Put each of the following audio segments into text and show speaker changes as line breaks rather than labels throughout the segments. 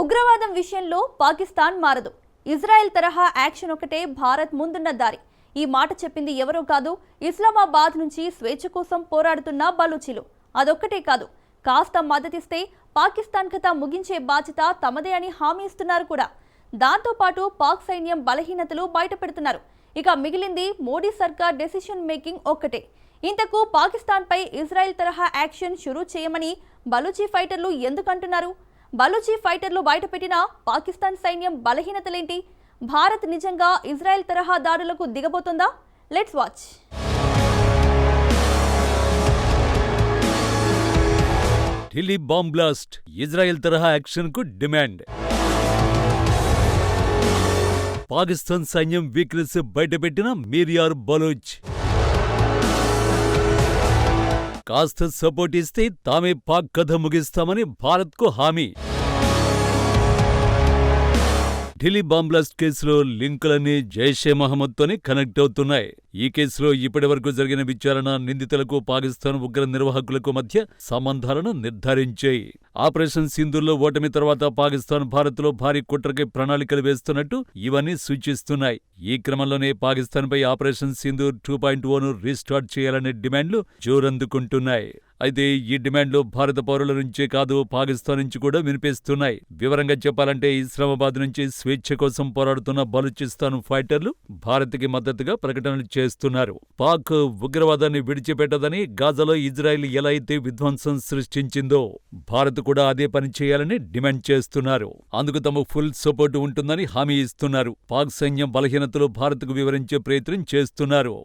ఉగ్రవాదం విషయంలో పాకిస్తాన్ మారదు. ఇజ్రాయెల్ తరహా యాక్షన్ ఒకటే భారత్ ముందున్న దారి. ఈ మాట చెప్పింది ఎవరో కాదు ఇస్లామాబాద్ నుంచి స్వేచ్ఛ కోసం పోరాడుతున్న బలూచీలు. అదొక్కటే కాదు కాస్త మద్దతిస్తే పాకిస్తాన్ కథ ముగించే బాధ్యత తమదే అని హామీ ఇస్తున్నారు కూడా. దాంతోపాటు పాక్ సైన్యం బలహీనతలు బయటపెడుతున్నారు. ఇక మిగిలింది మోడీ సర్కార్ డెసిషన్ మేకింగ్ ఒక్కటే. ఇంతకు పాకిస్తాన్పై ఇజ్రాయెల్ తరహా యాక్షన్ షురూ చేయమని బలూచీ ఫైటర్లు ఎందుకంటున్నారు బలూచీ ఫైటర్లు బయటపెట్టిన పాకిస్తాన్ సైన్యం బలహీనతలేంటి? భారత్ నిజంగా ఇజ్రాయెల్ తరహా దాడులకు దిగబోతుందా? Let's watch
Delhi bomb blast Israel తరహా యాక్షన్కు డిమాండ్. పాకిస్తాన్ సైన్యం వీక్నెస్ బయటపెట్టిన మీరియార్ బలోచ్. కాస్త సపోర్ట్ ఇస్తే తామే పాక్ కథ ముగిస్తామని భారత్కు హామీ. ఢిల్లీ బాంబ్ బ్లాస్ట్ కేసులో లింకులన్నీ జైషే మహమ్మద్తోనే కనెక్ట్ అవుతున్నాయి. ఈ కేసులో ఇప్పటి వరకు జరిగిన విచారణ నిందితులకు పాకిస్తాన్ ఉగ్ర నిర్వాహకులకు మధ్య సంబంధాలను నిర్ధారించాయి. ఆపరేషన్ సింధూర్లో ఓటమి తర్వాత పాకిస్తాన్ భారత్లో భారీ కుట్రకి ప్రణాళికలు వేస్తున్నట్టు ఇవన్నీ సూచిస్తున్నాయి. ఈ క్రమంలోనే పాకిస్తాన్పై operation Sindoor two point own restart చేయాలనే డిమాండ్లు జోరందుకుంటున్నాయి. అయితే ఈ డిమాండ్లు భారత పౌరుల నుంచే కాదు పాకిస్తాన్ నుంచి కూడా వినిపిస్తున్నాయి. వివరంగా చెప్పాలంటే ఇస్లామాబాద్ నుంచి స్వేచ్ఛ కోసం పోరాడుతున్న బలూచిస్తాన్ ఫైటర్లు భారత్కి మద్దతుగా ప్రకటనలు చేస్తున్నారు. పాక్ ఉగ్రవాదాన్ని విడిచిపెట్టదని గాజాలో ఇజ్రాయెల్ ఎలా అయితే విధ్వంసం సృష్టించిందో భారత్ కూడా అదే పని చేయాలని డిమాండ్ చేస్తున్నారు. అందుకు తమ ఫుల్ సపోర్టు ఉంటుందని హామీ ఇస్తున్నారు. పాక్ సైన్యం బలహీనతలు భారత్కు వివరించే ప్రయత్నం చేస్తున్నారు.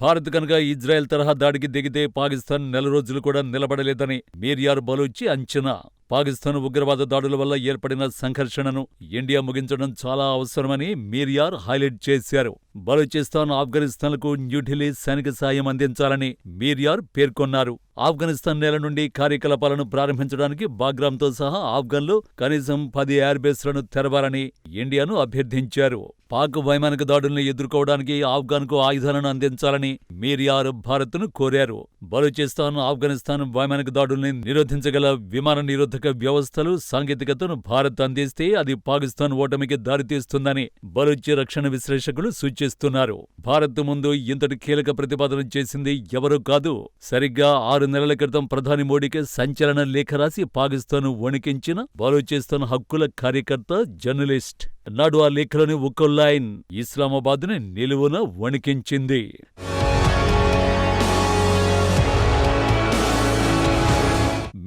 భారత్ కనుక ఇజ్రాయెల్ తరహా దాడికి దిగితే పాకిస్తాన్ నెల రోజులు కూడా నిలబడలేదని మీర్యార్ బలూచి అంచనా. పాకిస్తాన్ ఉగ్రవాద దాడుల వల్ల ఏర్పడిన సంఘర్షణను ఇండియా ముగించడం చాలా అవసరమని మీర్యార్ హైలైట్ చేశారు. బలూచిస్తాన్ ఆఫ్ఘనిస్తాన్లకు న్యూఢిల్లీ సైనిక సాయం అందించాలని మీర్యార్ పేర్కొన్నారు. ఆఫ్ఘనిస్తాన్ నేల నుండి కార్యకలాపాలను ప్రారంభించడానికి బాగ్రామ్తో సహా ఆఫ్ఘన్లు కనీసం పది ఎయిర్బేస్లను తెరవాలని ఇండియాను అభ్యర్థించారు. పాక్ వైమానిక దాడుల్ని ఎదుర్కోవడానికి ఆఫ్ఘన్కు ఆయుధాలను అందించాలని మీర్యార్ భారత్ను కోరారు. బలూచిస్తాన్ ఆఫ్ఘనిస్తాన్ వైమానిక దాడుల్ని నిరోధించగల విమాన నిరోధక వ్యవస్థలు సాంకేతికతను భారత్ అందిస్తే అది పాకిస్తాన్ ఓటమికి దారితీస్తుందని బలూచి రక్షణ విశ్లేషకులు సూచిస్తున్నారు. భారత్ ముందు ఇంతటి కీలక ప్రతిపాదన చేసింది ఎవరూ కాదు. సరిగ్గా ఆరు నెలల క్రితం ప్రధాని మోడీకి సంచలన లేఖ రాసి పాకిస్తాన్ వణికించిన బలూచిస్తాన్ హక్కుల కార్యకర్త జర్నలిస్ట్. నాడు ఆ లేఖలోని ఒక్కో లైన్ ఇస్లామాబాద్ని నిలువున వణికించింది.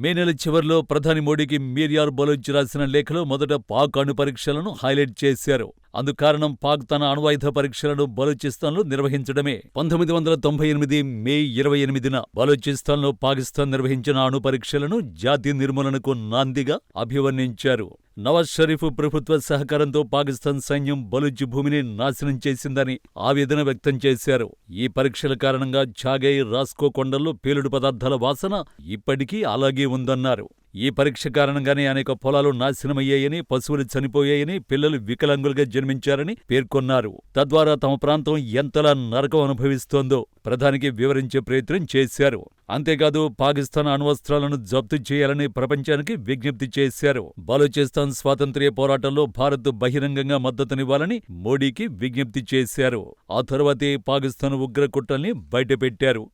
మే నెల చివర్లో ప్రధాని మోడీకి మీర్యార్ బలోచ్ రాసిన లేఖలో మొదట పాక్ అణు పరీక్షలను హైలైట్ చేశారు. అందుకారణం పాక్ తన అణ్వాయుధ పరీక్షలను బలోచిస్తాన్లో నిర్వహించడమే. పంతొమ్మిది వందల తొంభై ఎనిమిది మే ఇరవై ఎనిమిదిన బలోచిస్తాన్లో పాకిస్తాన్ నిర్వహించిన అణు పరీక్షలను జాతి నిర్మూలనకు నాందిగా అభివర్ణించారు. నవాజ్ షరీఫ్ ప్రభుత్వ సహకారంతో పాకిస్తాన్ సైన్యం బలూచ్ భూమిని నాశనం చేసిందని ఆవేదన వ్యక్తం చేశారు. ఈ పరీక్షల కారణంగా ఛాగై రాస్కో కొండల్లో పేలుడు పదార్థాల వాసన ఇప్పటికీ అలాగే ఉందన్నారు. ఈ పరీక్ష కారణంగానే అనేక పొలాలు నాశనమయ్యాయని పశువులు చనిపోయాయని పిల్లలు వికలాంగులుగా జన్మించారని పేర్కొన్నారు. తద్వారా తమ ప్రాంతం ఎంతలా నరకం అనుభవిస్తోందో ప్రధానికి వివరించే ప్రయత్నం చేశారు. అంతేకాదు పాకిస్తాన్ అణ్వస్త్రాలను జప్తు చేయాలని ప్రపంచానికి విజ్ఞప్తి చేశారు. బలూచిస్తాన్ స్వాతంత్ర్య పోరాటంలో భారత్ బహిరంగంగా మద్దతునివ్వాలని మోడీకి విజ్ఞప్తి చేశారు. ఆ తర్వాతే పాకిస్తాన్ ఉగ్రకుట్రల్ని బయటపెట్టారు.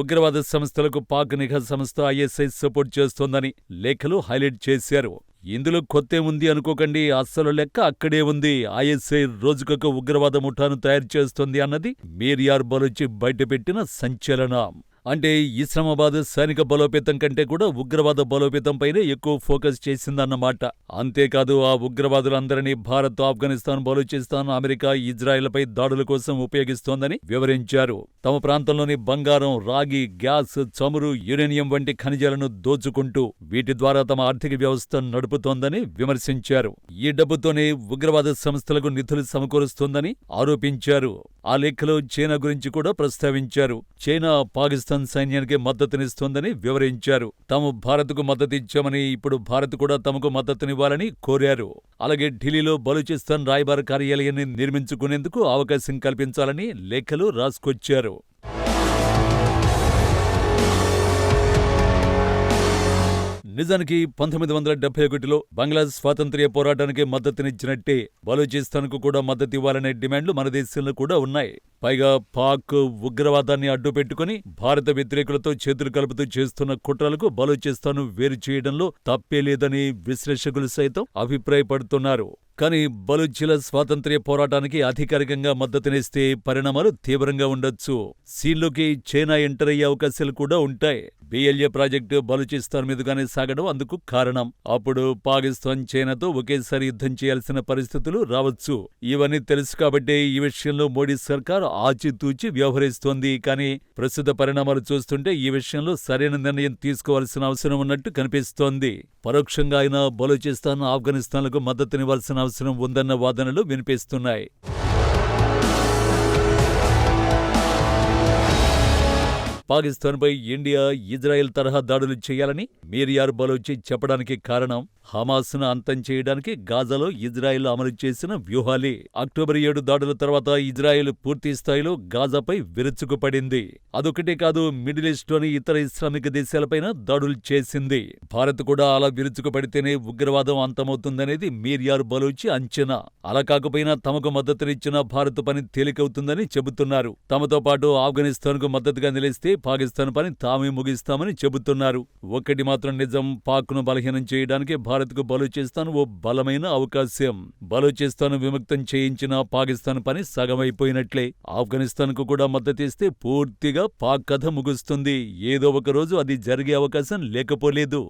ఉగ్రవాద సంస్థలకు పాక్ నిఘా సంస్థ ఐఎస్ఐ సపోర్ట్ చేస్తోందని లేఖలు హైలైట్ చేశారు. ఇందులో కొత్తే ఉంది అనుకోకండి అస్సలు లెక్క అక్కడే ఉంది. ఐఎస్ఐ రోజుకొక ఉగ్రవాద ముఠాను తయారు చేస్తోంది అన్నది మీర్యార్ బలోచి బయటపెట్టిన సంచలనం. అంటే ఇస్లామాబాద్ సైనిక బలోపేతం కంటే కూడా ఉగ్రవాద బలోపేతంపైనే ఎక్కువ ఫోకస్ చేసిందన్నమాట. అంతేకాదు ఆ ఉగ్రవాదులందరినీ భారత్ ఆఫ్ఘనిస్తాన్ బలూచిస్తాన్ అమెరికా ఇజ్రాయెల్పై దాడుల కోసం ఉపయోగిస్తోందని వివరించారు. తమ ప్రాంతంలోని బంగారం రాగి గ్యాస్ చమురు యురేనియం వంటి ఖనిజాలను దోచుకుంటూ వీటి ద్వారా తమ ఆర్థిక వ్యవస్థ నడుపుతోందని విమర్శించారు. ఈ డబ్బుతోనే ఉగ్రవాద సంస్థలకు నిధులు సమకూరుస్తోందని ఆరోపించారు. ఆ లేఖలో చైనా గురించి కూడా ప్రస్తావించారు. చైనా పాకిస్తాన్ పాకిస్తాన్ సైన్యానికి మద్దతునిస్తోందని వివరించారు. తాము భారత్కు మద్దతిచ్చామని ఇప్పుడు భారత్ కూడా తమకు మద్దతునివ్వాలని కోరారు. అలాగే ఢిల్లీలో బలూచిస్తాన్ రాయబార కార్యాలయాన్ని నిర్మించుకునేందుకు అవకాశం కల్పించాలని లేఖలు రాసుకొచ్చారు. నిజానికి పంతొమ్మిది వందల డెబ్బై ఒకటిలో బంగ్లా స్వాతంత్ర్య పోరాటానికి మద్దతునిచ్చినట్టే బలూచిస్తాన్కు కూడా మద్దతు ఇవ్వాలనే డిమాండ్లు మన దేశంలో కూడా ఉన్నాయి. పైగా పాక్ ఉగ్రవాదాన్ని అడ్డుపెట్టుకుని భారత వ్యతిరేకులతో చేతులు కలుపుతూ చేస్తున్న కుట్రలకు బలూచిస్తాన్ వేరు చేయడంలో తప్పే లేదని విశ్లేషకులు సైతం అభిప్రాయపడుతున్నారు. కానీ బలూచిల స్వాతంత్ర్య పోరాటానికి అధికారికంగా మద్దతునిస్తే పరిణామాలు తీవ్రంగా ఉండొచ్చు. సీన్లోకి చైనా ఎంటర్ అయ్యే అవకాశాలు కూడా ఉంటాయి. బిఎల్ఏ ప్రాజెక్టు బలుచిస్తాన్ మీదుగానే సాగడం అందుకు కారణం. అప్పుడు పాకిస్తాన్ చైనాతో ఒకేసారి యుద్ధం చేయాల్సిన పరిస్థితులు రావచ్చు. ఇవన్నీ తెలుసు కాబట్టే ఈ విషయంలో మోడీ సర్కార్ ఆచితూచి వ్యవహరిస్తోంది. కానీ ప్రస్తుత పరిణామాలు చూస్తుంటే ఈ విషయంలో సరైన నిర్ణయం తీసుకోవాల్సిన అవసరం ఉన్నట్టు కనిపిస్తోంది. పరోక్షంగా అయినా బలూచిస్తాన్ ఆఫ్ఘనిస్తాన్లకు మద్దతునివ్వాల్సిన అవసరం ఉందన్న వాదనలు వినిపిస్తున్నాయి. పాకిస్తాన్పై ఇండియా ఇజ్రాయెల్ తరహా దాడులు చేయాలని మీరియార్ బలోచి చెప్పడానికి కారణం హమాస్ను అంతం చేయడానికి గాజాలో ఇజ్రాయెల్ అమలు చేసిన వ్యూహాలే. అక్టోబర్ ఏడు దాడుల తర్వాత ఇజ్రాయెల్ పూర్తి స్థాయిలో గాజాపై విరుచుకుపడింది. అదొకటే కాదు మిడిల్ ఈస్ట్లోని ఇతర ఇస్లామిక్ దేశాలపైన దాడులు చేసింది. భారత్ కూడా అలా విరుచుకుపడితేనే ఉగ్రవాదం అంతమవుతుందనేది మీర్యార్ బలోచి అంచనా. అలా కాకపోయినా తమకు మద్దతునిచ్చిన భారత్ పని తేలికవుతుందని చెబుతున్నారు. తమతో పాటు ఆఫ్ఘనిస్తాన్కు మద్దతుగా నిలిస్తే పాకిస్తాన్ పని తామే ముగిస్తామని చెబుతున్నారు. ఒక్కటి మాత్రం నిజం పాక్ను బలహీనం చేయడానికి భారత్కు బలూచిస్తాన్ ఓ బలమైన అవకాశం. బలూచిస్తాన్ విముక్తం చేయించిన పాకిస్తాన్ పని సగమైపోయినట్లే. ఆఫ్ఘనిస్తాన్కు కూడా మద్దతిస్తే పూర్తిగా పాక్ కథ ముగుస్తుంది. ఏదో ఒక రోజు అది జరిగే అవకాశం లేకపోలేదు.